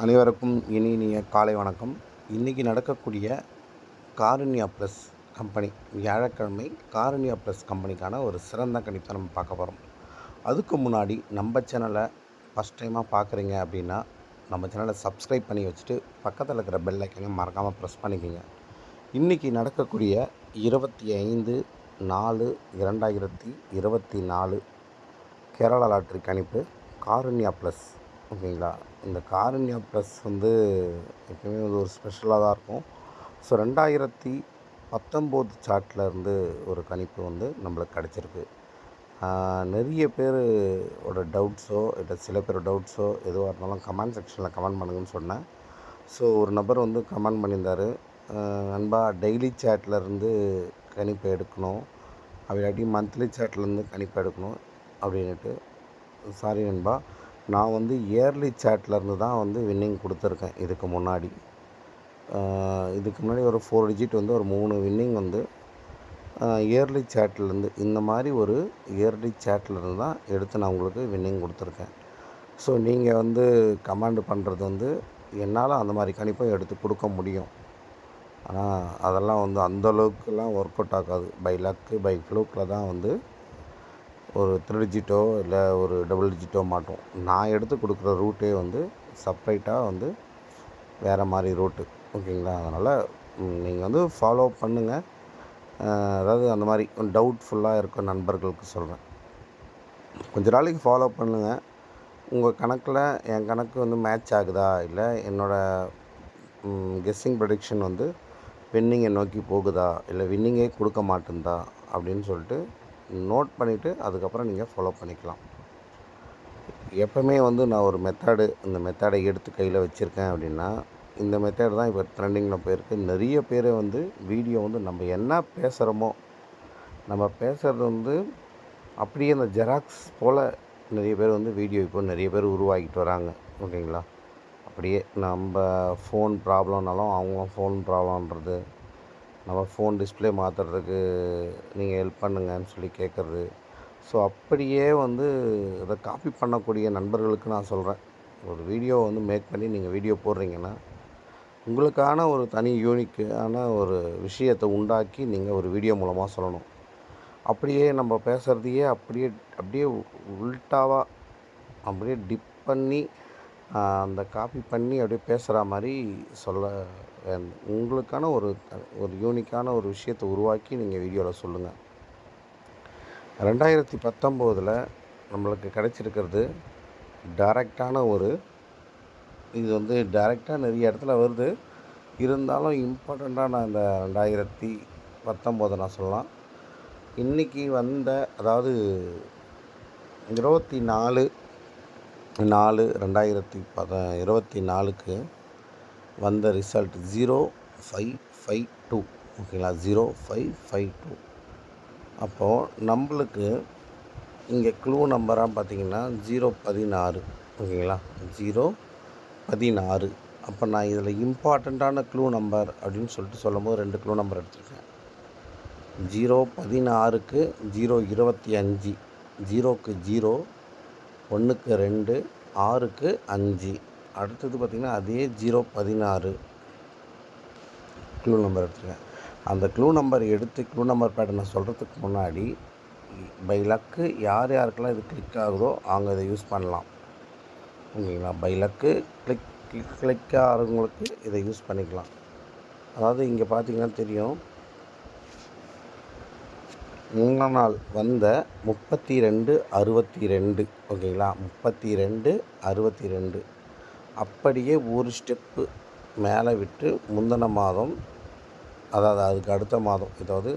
அனைவருக்கும் இனி இனிய காலை வணக்கம். இன்றைக்கி நடக்கக்கூடிய காருண்யா ப்ளஸ் கம்பெனி வியாழக்கிழமை காருண்யா ப்ளஸ் கம்பெனிக்கான ஒரு சிறந்த கணிப்பை நம்ம பார்க்க போகிறோம் அதுக்கு முன்னாடி நம்ம சேனலை ஃபஸ்ட் டைமாக பார்க்குறீங்க அப்படின்னா நம்ம சேனலை சப்ஸ்கிரைப் பண்ணி வச்சுட்டு பக்கத்தில் இருக்கிற பெல் ஐக்கனையும் மறக்காமல் ப்ரெஸ் பண்ணிக்கோங்க. இன்றைக்கி நடக்கக்கூடிய இருபத்தி ஐந்து நாலு இரண்டாயிரத்தி இருபத்தி நாலு கேரளா லாட்ரி கணிப்பு காருண்யா ப்ளஸ் ஓகேங்களா? இந்த காரண்யா ப்ளஸ் வந்து எப்பயுமே வந்து ஒரு ஸ்பெஷலாக தான் இருக்கும். ஸோ ரெண்டாயிரத்தி பத்தொம்போது சார்ட்டில் இருந்து ஒரு கணிப்பு வந்து நம்மளுக்கு கிடச்சிருக்கு. நிறைய பேரோட டவுட்ஸோ இல்லை சில பேர் டவுட்ஸோ எதுவாக இருந்தாலும் கமெண்ட் செக்ஷனில் கமெண்ட் பண்ணுங்கன்னு சொன்னேன். ஸோ ஒரு நபர் வந்து கமெண்ட் பண்ணியிருந்தார். நண்பா டெய்லி சேட்டில் இருந்து எடுக்கணும். அப்படி மந்த்லி சேட்லேருந்து கணிப்பு எடுக்கணும். அப்படின்ட்டு சாரி நண்பா நான் வந்து இயர்லி சேட்லேருந்து தான் வந்து வின்னிங் கொடுத்துருக்கேன் இதுக்கு முன்னாடி. இதுக்கு முன்னாடி ஒரு ஃபோர் டிஜிட் வந்து ஒரு மூணு வின்னிங் வந்து இயர்லி சேட்லேருந்து இந்த மாதிரி ஒரு இயர்லி சேட்லேருந்து தான் எடுத்து நான் உங்களுக்கு வின்னிங் கொடுத்துருக்கேன். ஸோ நீங்கள் வந்து கமாண்ட் பண்ணுறது வந்து என்னால் அந்த மாதிரி கணிப்பாக எடுத்து கொடுக்க முடியும். ஆனால் அதெல்லாம் வந்து அந்தளவுக்குலாம் ஒர்க் அவுட் ஆகாது. பை லக்கு பை ஃப்ளூக்கில் தான் வந்து ஒரு த்ரீ டிஜிட்டோ இல்லை ஒரு டபுள் டிஜிட்டோ மாட்டோம். நான் எடுத்து கொடுக்குற ரூட்டே வந்து செப்ரேட்டாக வந்து வேறு மாதிரி ரூட்டு ஓகேங்களா அதனால் நீங்கள் வந்து ஃபாலோ பண்ணுங்கள் அதாவது அந்த மாதிரி டவுட்ஃபுல்லாக இருக்க நண்பர்களுக்கு சொல்கிறேன் கொஞ்ச நாளைக்கு ஃபாலோ பண்ணுங்கள் உங்கள் கணக்கில் என் கணக்கு வந்து மேட்ச் ஆகுதா? இல்லை என்னோடய கெஸ்ஸிங் ப்ரடிக்ஷன் வந்து வின்னிங்கை நோக்கி போகுதா? இல்லை வின்னிங்கே கொடுக்க மாட்டேன்தா? அப்படின்னு சொல்லிட்டு நோட் பண்ணிவிட்டு அதுக்கப்புறம் நீங்கள் ஃபாலோ பண்ணிக்கலாம். எப்போவுமே வந்து நான் ஒரு மெத்தடு இந்த மெத்தடை எடுத்து கையில் வச்சுருக்கேன் அப்படின்னா இந்த மெத்தேடு தான் இப்போ ட்ரெண்டிங்கில் போயிருக்கு. நிறைய பேர் வந்து வீடியோ வந்து நம்ம என்ன பேசுகிறோமோ நம்ம பேசுகிறது வந்து அப்படியே அந்த ஜெராக்ஸ் போல் நிறைய பேர் வந்து வீடியோ இப்போ நிறைய பேர் உருவாக்கிட்டு வராங்க. ஓகேங்களா? அப்படியே நம்ம ஃபோன் ப்ராப்ளம்னாலும் அவங்க ஃபோன் ப்ராப்ளம்ன்றது நம்ம ஃபோன் டிஸ்பிளே மாற்றுறதுக்கு நீங்கள் ஹெல்ப் பண்ணுங்கன்னு சொல்லி கேட்குறது ஸோ அப்படியே வந்து இதை காப்பி பண்ணக்கூடிய நண்பர்களுக்கு நான் சொல்கிறேன் ஒரு வீடியோ வந்து மேக் பண்ணி நீங்கள் வீடியோ போடுறீங்கன்னா உங்களுக்கான ஒரு தனி யூனிக்கான ஒரு விஷயத்தை உண்டாக்கி நீங்கள் ஒரு வீடியோ மூலமாக சொல்லணும். அப்படியே நம்ம பேசுகிறதையே அப்படியே அப்படியே உல்ட்டாவாக அப்படியே டிப் பண்ணி அந்த காப்பி பண்ணி அப்படியே பேசுகிற மாதிரி சொல்ல உங்களுக்கான ஒரு ஒரு யூனிக்கான ஒரு விஷயத்தை உருவாக்கி நீங்கள் வீடியோவில் சொல்லுங்கள் ரெண்டாயிரத்தி பத்தொம்போதில் நம்மளுக்கு கிடச்சிருக்கிறது டைரெக்டான ஒரு இது வந்து டைரெக்டாக நிறைய இடத்துல வருது. இருந்தாலும் இம்பார்ட்டண்ட்டாக நான் இந்த ரெண்டாயிரத்தி பத்தொம்போதை நான் சொல்லலாம். இன்றைக்கி வந்த அதாவது இருபத்தி நாலு நாலு ரெண்டாயிரத்தி பத இருபத்தி நாலுக்கு வந்த result zero five five two ஓகேங்களா ஜீரோ ஃபைவ் ஃபைவ் டூ அப்போது நம்மளுக்கு இங்கே க்ளூ நம்பராக பார்த்தீங்கன்னா ஜீரோ பதினாறு. ஓகேங்களா ஜீரோ பதினாறு. அப்போ நான் இதில் இம்பார்ட்டண்ட்டான க்ளூ நம்பர் அப்படின்னு சொல்லிட்டு சொல்லும்போது ரெண்டு க்ளூ நம்பர் எடுத்துருக்கேன். ஜீரோ பதினாறுக்கு ஜீரோ இருபத்தி அஞ்சு. ஜீரோக்கு ஜீரோ ஒன்றுக்கு ரெண்டு ஆறுக்கு அஞ்சு. அடுத்தது பார்த்திங்கன்னா அதே ஜீரோ பதினாறு க்ளூ நம்பர் எடுத்துருக்கேன். அந்த க்ளூ நம்பர் எடுத்து க்ளூ நம்பர் பேட்டர்னை சொல்கிறதுக்கு முன்னாடி பை லக்கு யார் யாருக்கெல்லாம் இது கிளிக் ஆகுதோ அவங்க இதை யூஸ் பண்ணலாம். ஓகேங்களா by luck click click click ஆகிறவங்களுக்கு இதை யூஸ் பண்ணிக்கலாம். அதாவது இங்கே பார்த்தீங்கன்னா தெரியும் மூணாம் நாள் வந்த முப்பத்தி ரெண்டு அறுபத்தி ரெண்டு ஓகேங்களா? முப்பத்தி ரெண்டு அறுபத்தி ரெண்டு. அப்படியே ஒரு ஸ்டெப்பு மேலே விட்டு முந்தின மாதம் அதாவது அதுக்கு அடுத்த மாதம் அதாவது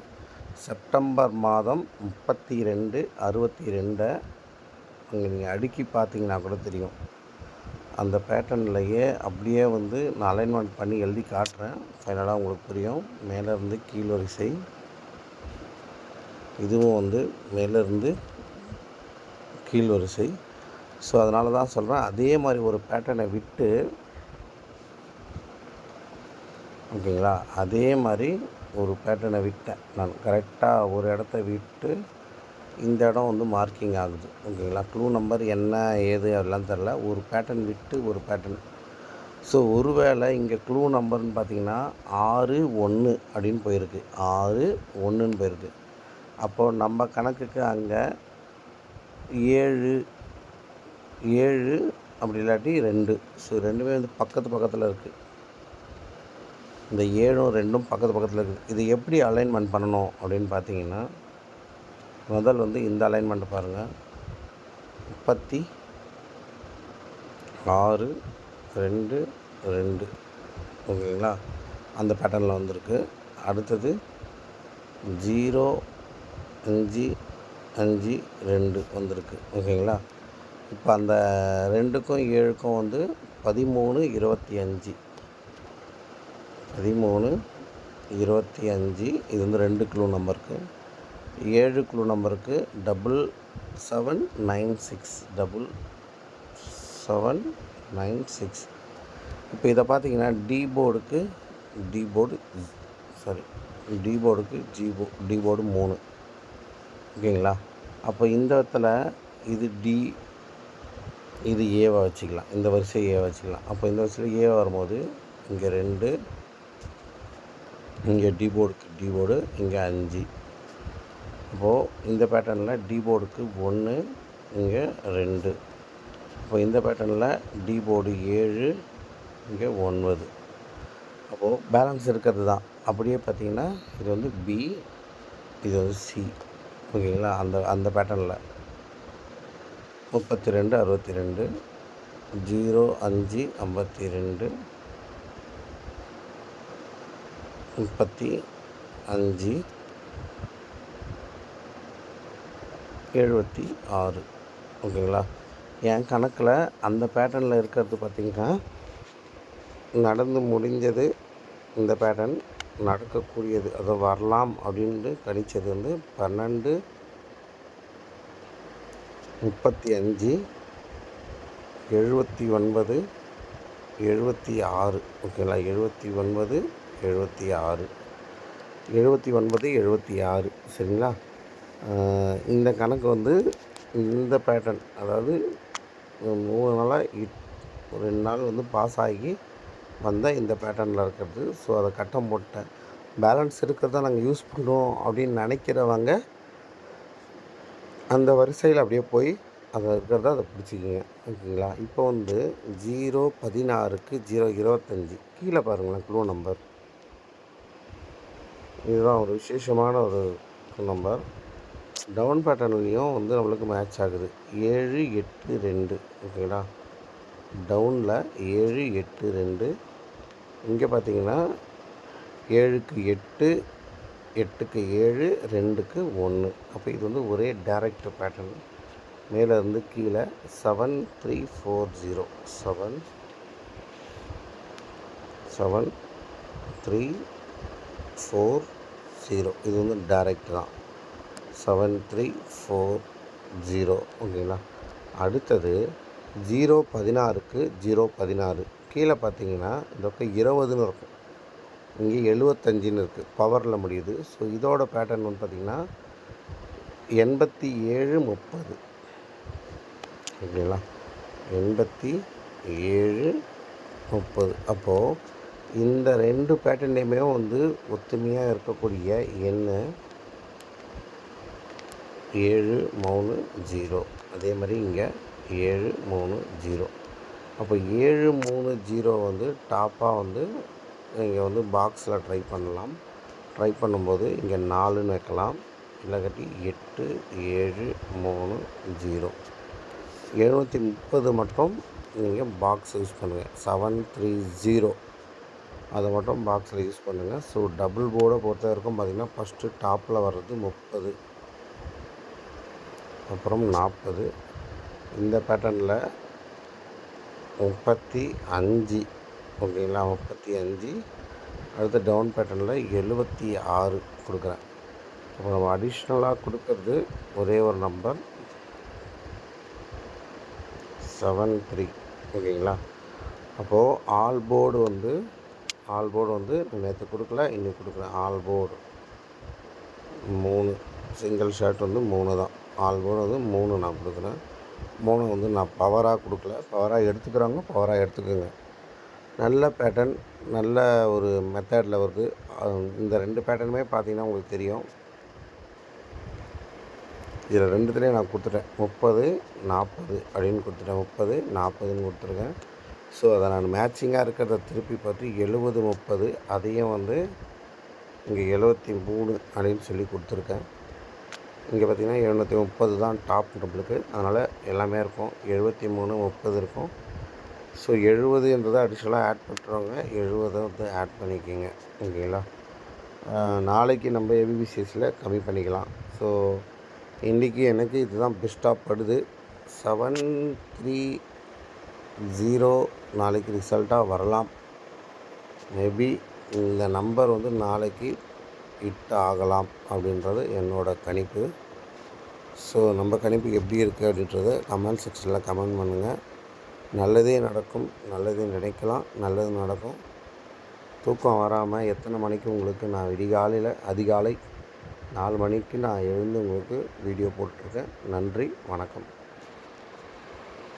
செப்டம்பர் மாதம் முப்பத்தி ரெண்டு அறுபத்தி ரெண்டை அங்கே நீங்கள் அடுக்கி பார்த்தீங்கன்னா கூட தெரியும். அந்த பேட்டர்ன்லையே அப்படியே வந்து நான் அலைன்மெண்ட் பண்ணி எழுதி காட்டுறேன். ஃபைனலாக உங்களுக்கு புரியும். மேலேருந்து கீழ் வரிசை. இதுவும் வந்து மேலேருந்து கீழ் வரிசை. ஸோ அதனால தான் சொல்கிறேன் அதே மாதிரி ஒரு பேட்டர்னை விட்டு ஓகேங்களா? அதே மாதிரி ஒரு பேட்டர்னை விட்டேன். நான் கரெக்டாக ஒரு இடத்த விட்டு இந்த இடம் வந்து மார்க்கிங் ஆகுது. ஓகேங்களா? க்ளூ நம்பர் என்ன ஏது அதெல்லாம் தெரில ஒரு பேட்டர்ன் விட்டு ஒரு பேட்டர்ன் ஸோ ஒருவேளை இங்கே க்ளூ நம்பர்னு பார்த்தீங்கன்னா ஆறு ஒன்று அப்படின்னு போயிருக்கு. ஆறு ஒன்றுன்னு போயிருக்கு. அப்போது நம்ம கணக்குக்கு அங்கே ஏழு ஏழு அப்படி இல்லாட்டி ரெண்டு. ஸோ ரெண்டுமே வந்து பக்கத்து பக்கத்தில் இருக்குது இந்த ஏழும் ரெண்டும் பக்கத்து பக்கத்தில் இருக்குது இது எப்படி அலைன்மெண்ட் பண்ணணும் அப்படின்னு பார்த்தீங்கன்னா முதல் வந்து இந்த அலைன்மெண்ட் பாருங்கள் முப்பத்தி ஆறு ரெண்டு ரெண்டு. ஓகேங்களா? அந்த பேட்டர்னில் வந்திருக்கு. அடுத்தது ஜீரோ அஞ்சு அஞ்சு ரெண்டு வந்திருக்கு. ஓகேங்களா? இப்போ அந்த ரெண்டுக்கும் ஏழுக்கும் வந்து பதிமூணு இருபத்தி அஞ்சு. பதிமூணு இருபத்தி அஞ்சு இது வந்து ரெண்டு க்ளூ நம்பருக்கு ஏழு க்ளூ நம்பருக்கு double seven nine six double seven nine six இப்போ இதை பார்த்தீங்கன்னா டி போர்டுக்கு டி போர்டு சாரி டி போர்டுக்கு ஜி போ டி போர்டு மூணு. ஓகேங்களா? அப்போ இந்த இடத்துல இது டி இது ஏவாக வச்சுக்கலாம். இந்த வரிசை ஏ வச்சுக்கலாம். அப்போ இந்த வரிசையில் ஏ வரும்போது இங்கே ரெண்டு இங்கே டி போர்டுக்கு டி போர்டு இங்கே அஞ்சு. அப்போது இந்த பேட்டர்னில் டி போர்டுக்கு ஒன்று இங்கே ரெண்டு. இப்போ இந்த பேட்டர்னில் டி போர்டு ஏழு இங்கே ஒன்பது. அப்போது பேலன்ஸ் இருக்கிறது தான். அப்படியே பார்த்தீங்கன்னா இது வந்து பி இது வந்து சி ஓகேங்களா? அந்த அந்த பேட்டர்னில் முப்பத்தி ரெண்டு அறுபத்தி ரெண்டு ஜீரோ அஞ்சு ஐம்பத்தி ரெண்டு முப்பத்தி அஞ்சு எழுபத்தி ஆறு. ஓகேங்களா? என் கணக்கில் அந்த பேட்டர்னில் இருக்கிறது பார்த்திங்கன்னா நடந்து முடிஞ்சது இந்த பேட்டர்ன் நடக்கக்கூடியது அதை வரலாம் அப்படின்ட்டு கணிச்சது வந்து பன்னெண்டு முப்பத்தி அஞ்சு எழுபத்தி ஒன்பது எழுபத்தி ஆறு. ஓகேங்களா? எழுபத்தி ஒன்பது எழுபத்தி ஆறு. எழுபத்தி ஒன்பது எழுபத்தி ஆறு. சரிங்களா? இந்த கணக்கு வந்து இந்த பேட்டர்ன் அதாவது மூணு நாளாக ரெண்டு நாள் வந்து பாஸ் ஆகி வந்தால் இந்த பேட்டர்னில் இருக்கிறது. ஸோ அதை கட்டம் போட்டேன். பேலன்ஸ் இருக்கிறத நாங்கள் யூஸ் பண்ணுறோம் அப்படின்னு நினைக்கிறவங்க அந்த வரிசையில் அப்படியே போய் அதை இருக்கிறத அதை பிடிச்சிக்கிங்க. ஓகேங்களா? இப்போ வந்து ஜீரோ பதினாறுக்கு ஜீரோ இருபத்தஞ்சி. கீழே பாருங்களேன் க்ளூ நம்பர் இதுதான் ஒரு விசேஷமான ஒரு நம்பர் டவுன் பேட்டர்ன்லேயும் வந்து நம்மளுக்கு மேட்ச் ஆகுது. ஏழு எட்டு ரெண்டு. ஓகேங்களா? டவுனில் ஏழு எட்டு ரெண்டு. இங்கே பார்த்தீங்கன்னா ஏழுக்கு எட்டு எட்டுக்கு ஏழு ரெண்டுக்கு ஒன்று. அப்போ இது வந்து ஒரே டேரக்ட் பேட்டர்ன் மேலே இருந்து கீழே seven three four zero seven seven three four zero இது வந்து டேரக்ட் தான். செவன் த்ரீ ஃபோர் ஜீரோ ஓகேங்களா? அடுத்தது ஜீரோ பதினாறுக்கு ஜீரோ பதினாறு. கீழே பார்த்தீங்கன்னா இந்த பக்கம் இருபதுன்னு இருக்கும். இங்கே எழுபத்தஞ்சின்னு இருக்குது பவரில் முடியுது. ஸோ இதோட பேட்டர்ன் வந்து பார்த்திங்கன்னா எண்பத்தி ஏழு முப்பது. ஓகேங்களா? எண்பத்தி ஏழு முப்பது. அப்போது இந்த ரெண்டு பேட்டர்னையுமே வந்து ஒத்துமையாக இருக்கக்கூடிய எண்ணு ஏழு மூணு ஜீரோ. அதே மாதிரி இங்கே ஏழு மூணு ஜீரோ. அப்போ ஏழு மூணு ஜீரோ வந்து டாப்பாக வந்து இங்கே வந்து பாக்ஸில் ட்ரை பண்ணலாம். ட்ரை பண்ணும்போது இங்கே நாலுன்னு வைக்கலாம். இல்லாட்டி எட்டு ஏழு மூணு ஜீரோ. எழுநூற்றி முப்பது மட்டும் நீங்கள் பாக்ஸ் யூஸ் பண்ணுங்கள் செவன் த்ரீ ஜீரோ அதை மட்டும் பாக்ஸில் யூஸ் பண்ணுங்கள் ஸோ டபுள் போர்டை பொறுத்த வரைக்கும் பார்த்திங்கன்னா ஃபஸ்ட்டு டாப்பில் வர்றது முப்பது. அப்புறம் நாற்பது இந்த பேட்டர்னில் முப்பத்தி அஞ்சு. ஓகேங்களா முப்பத்தி அஞ்சு அடுத்து டவுன் பேட்டர்னில் எழுபத்தி ஆறு கொடுக்குறேன். அப்போ நம்ம அடிஷ்னலாக கொடுக்கறது ஒரே ஒரு நம்பர் செவன் த்ரீ ஓகேங்களா? அப்போது ஆல் போர்டு வந்து ஆல் போர்டு வந்து நேற்று கொடுக்கல இன்றைக்கி கொடுக்குறேன். ஆல் போர்டு மூணு சிங்கிள் ஷர்ட் வந்து மூணு தான். ஆல் போர்டு வந்து மூணு நான் கொடுக்குறேன். மூணு வந்து நான் பவராக கொடுக்கல. பவராக எடுத்துக்கிறவங்க பவராக எடுத்துக்கோங்க. நல்ல பேட்டர்ன் நல்ல ஒரு மெத்தடில் வருது இந்த ரெண்டு பேட்டர்னுமே பார்த்தீங்கன்னா உங்களுக்கு தெரியும். இதில் ரெண்டுத்துலேயும் நான் கொடுத்துட்டேன். முப்பது நாற்பது அப்படின்னு கொடுத்துட்டேன். முப்பது நாற்பதுன்னு கொடுத்துருக்கேன். ஸோ அதை நான் மேட்சிங்காக இருக்கிறத திருப்பி பார்த்து எழுபது முப்பது அதையும் வந்து இங்கே எழுபத்தி மூணு அப்படின்னு சொல்லி கொடுத்துருக்கேன். இங்கே பார்த்தீங்கன்னா எழுநூற்றி முப்பது தான் டாப் நம்மளுக்கு. அதனால் எல்லாமே இருக்கும். எழுபத்தி மூணு முப்பது இருக்கும். ஸோ எழுபதுன்றதை அடிஷ்னலாக ஆட் பண்ணுறவங்க எழுபதை வந்து ஆட் பண்ணிக்கோங்க. ஓகேங்களா? நாளைக்கு நம்ம ஏபிபிசிஎஸில் கம்மி பண்ணிக்கலாம். ஸோ இன்றைக்கி எனக்கு இதுதான் பெஸ்ட்டாக படுது. செவன் த்ரீ ஜீரோ நாளைக்கு ரிசல்ட்டாக வரலாம். மேபி இந்த நம்பர் வந்து நாளைக்கு ஹிட் ஆகலாம் அப்படின்றது என்னோட கணிப்பு. ஸோ நம்ம கணிப்பு எப்படி இருக்குது அப்படின்றத கமெண்ட் செக்ஷனில் கமெண்ட் பண்ணுங்கள் நல்லதே நடக்கும் நல்லது நினைக்கலாம் நல்லது நடக்கும். தூக்கம் வராமல் எத்தனை மணிக்கு உங்களுக்கு நான் விடிகாலையில் அதிகாலை நாலு மணிக்கு நான் எழுந்து உங்களுக்கு வீடியோ போட்டிருக்கேன் நன்றி வணக்கம்.